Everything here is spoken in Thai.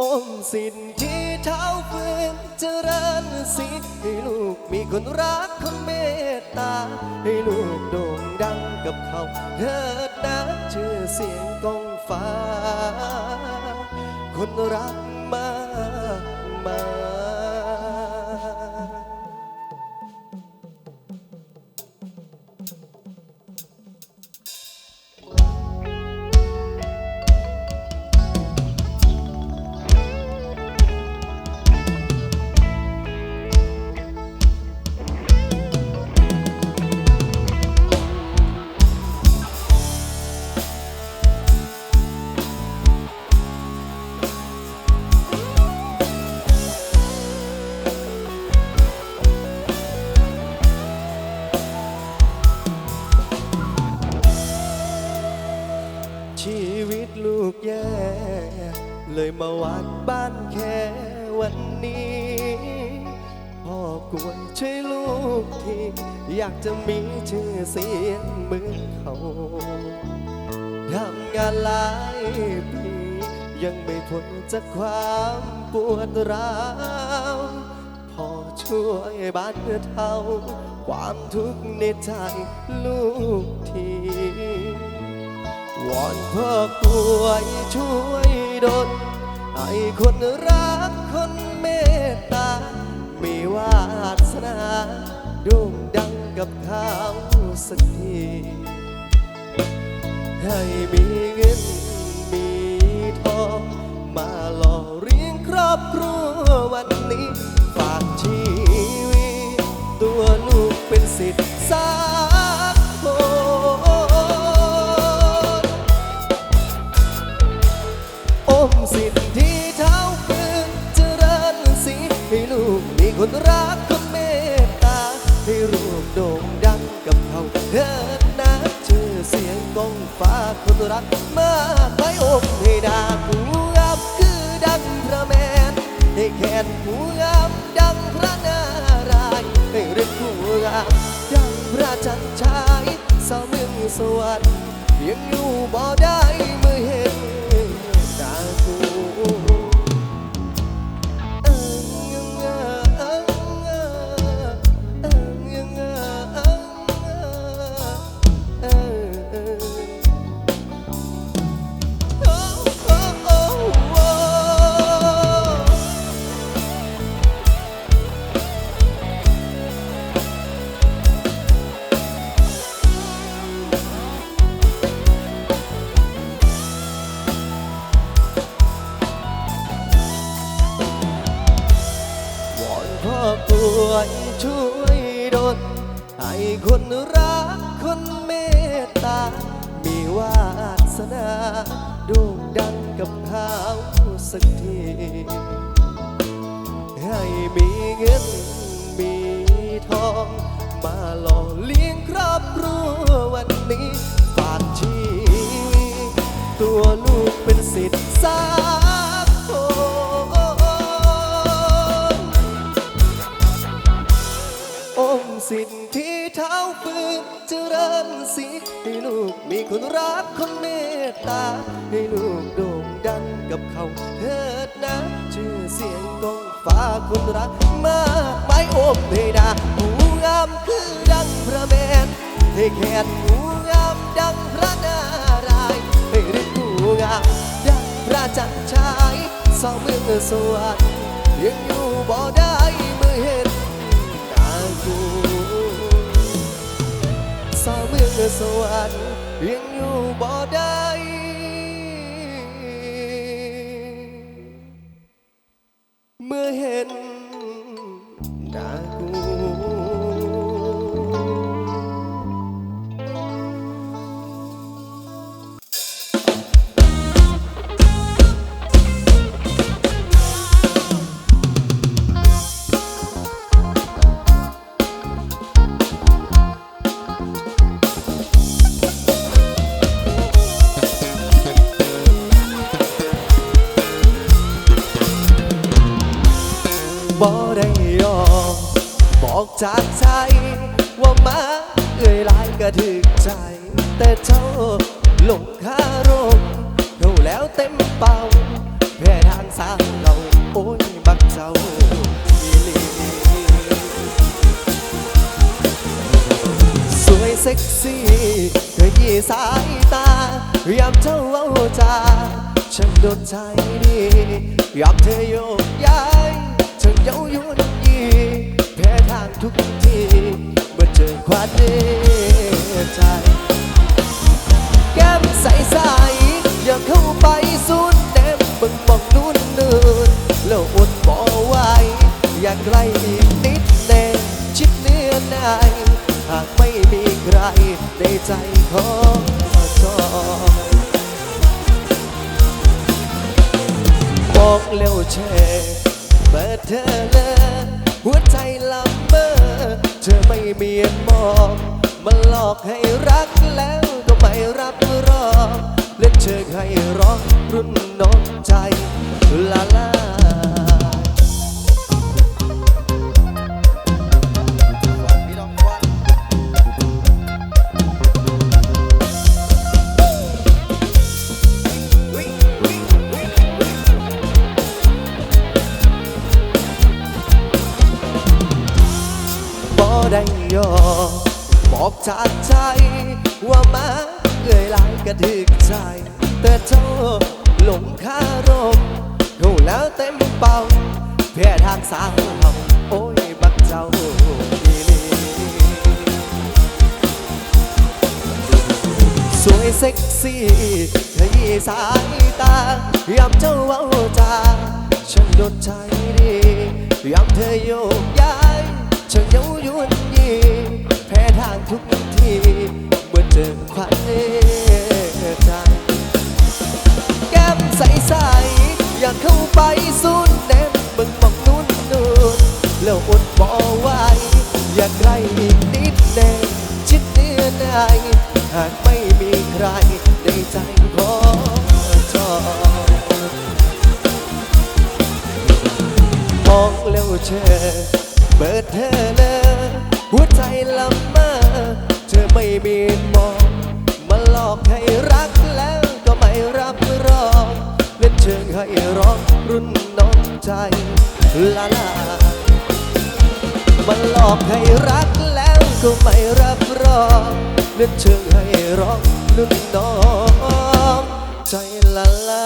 อมสินที่เท้าเฟืนเจริญสีให้ลูกมีคนรักคนเมตตา ให้ลูกโด่งดังกับเขาเถิดนะชื่อเสียงกองฟ้า คนรัก ชีวิตลูกแย่ เลยมาวัดบ้านแค่วันนี้ พ่อกวนช่วยลูกที อยากจะมีชื่อเสียงเหมือนเขา ทำงานหลายปียังไม่พ้นจากความปวดร้าวพ่อช่วยบ้านเทาความทุกข์ในใจลูกที วอนพ่อกลวยช่วยดลให้คนรักคนเมตตา มีวาสนาโด่งดังกับเขาสักทีให้มีเงินมีทองมาหล่อเลี้ยงครอบครัววันนี้ ฝากชีวิตตัวลูกเป็นสิทธิ์สัก คนรักคนเมตตาให้รูปโด่งดังกับเขาเถิดนะชื่อเสียงกองฟ้าคนรักมากไปอมให้ดากูงามคือดังพระแมนให้แขนกูงามดังพระนารายณ์ให้เรียกกูงามดังพระจันทร์ฉายสาวเมืองสวรรค์เพียงอยู่บ่ได้เมื่อ ช่วยดลให้คนรักคนเมตตา มีวาสนาโด่งดังกับเขาสักที ให้มีเงินมีทอง มาหล่อเลี้ยงครอบครัววันนี้ฝากชี ตัวลูกเป็นสิทธิ์สัก สิทธิ์ที่เท้าฟืนจเจริญสีให้ลูกมีคนรักคนเมตตา ให้ลูกโด่งดังกับเขาเถิดนะ ชื่อเสียงกองฟ้าคนรักมากมายโอมเพดาหูงามคือดังพระแมนให้แขนหูงามดังพระนารายณ์ให้ฤทธิ์หูงามดังพระจันทร์ฉายสองมือสวรรค์ยังอยู่บ่ได้เมื่อเห็น สาวเมือสวรรค์ยังอยู่บ่ได้เมื่อเห็น อกจากใจว่ามาเอ่ยลายก็ถึกใจ แต่เจ้าหลงคารมเขาแล้วเต็มเป่าแพ้ทางสาวเราโอ้ยบักเจ้าอีหลีสวยเซ็กซี่เธอยี่สายตายามเจ้าเว้าจาฉันโดนใจดียามเธอโยกย้ายฉันเย้ายวน ทุกทีเมื่อเจอควันเนใจแก้มใสใสอยากเข้าไปสูนแนมมึงมองนู่นนู่นแล้วอดบ่ไหวอยากใกล้อีกนิดแน่ชิดเนื้อในหากไม่มีใครในใจของจอบอกเร็วแชร์เปิดเธอเลย หัวใจลำเบอเธอไม่เมีมองมาหลอกให้รักแล้วก็ไม่รับรองและเชิงให้ร้องรุ่นน้องใจ ยอบอกจากใจ ว่ามาเอ่ยหลายกระถึกใจ แต่เจ้าหลงคารมเขาแล้วเต็มเป่าแพ้ทางสาวเฮาโอ้ยบักเจ้าอีลีสวยเซ็กซี่ขยี้สายตายามเจ้าเว้าจาฉันโดนใจดียามเธอโยกย้ายฉันเย้ายวนยีแพ้ ทุกทีเมื่อเจอควันเอใจแก้มใสๆอยากเข้าไปสูนแนมเบิ่งมองนู่นนู่นแล้วอดบ่ไหวอยากใกล้อีกนิดแน่ชิดเนื้อในหากไม่มีใครในใจของจอมองแล้วเธอเปิดเธอเลย หัวใจละเมอเธอไม่มีมอง มาหลอกให้รักแล้วก็ไม่รับรองเล่นเชิงให้ร้องรุ่นน้องใจลาลามาหลอกให้รักแล้วก็ไม่รับรองเล่นเชิงให้ร้องรุ่นน้องใจลาลา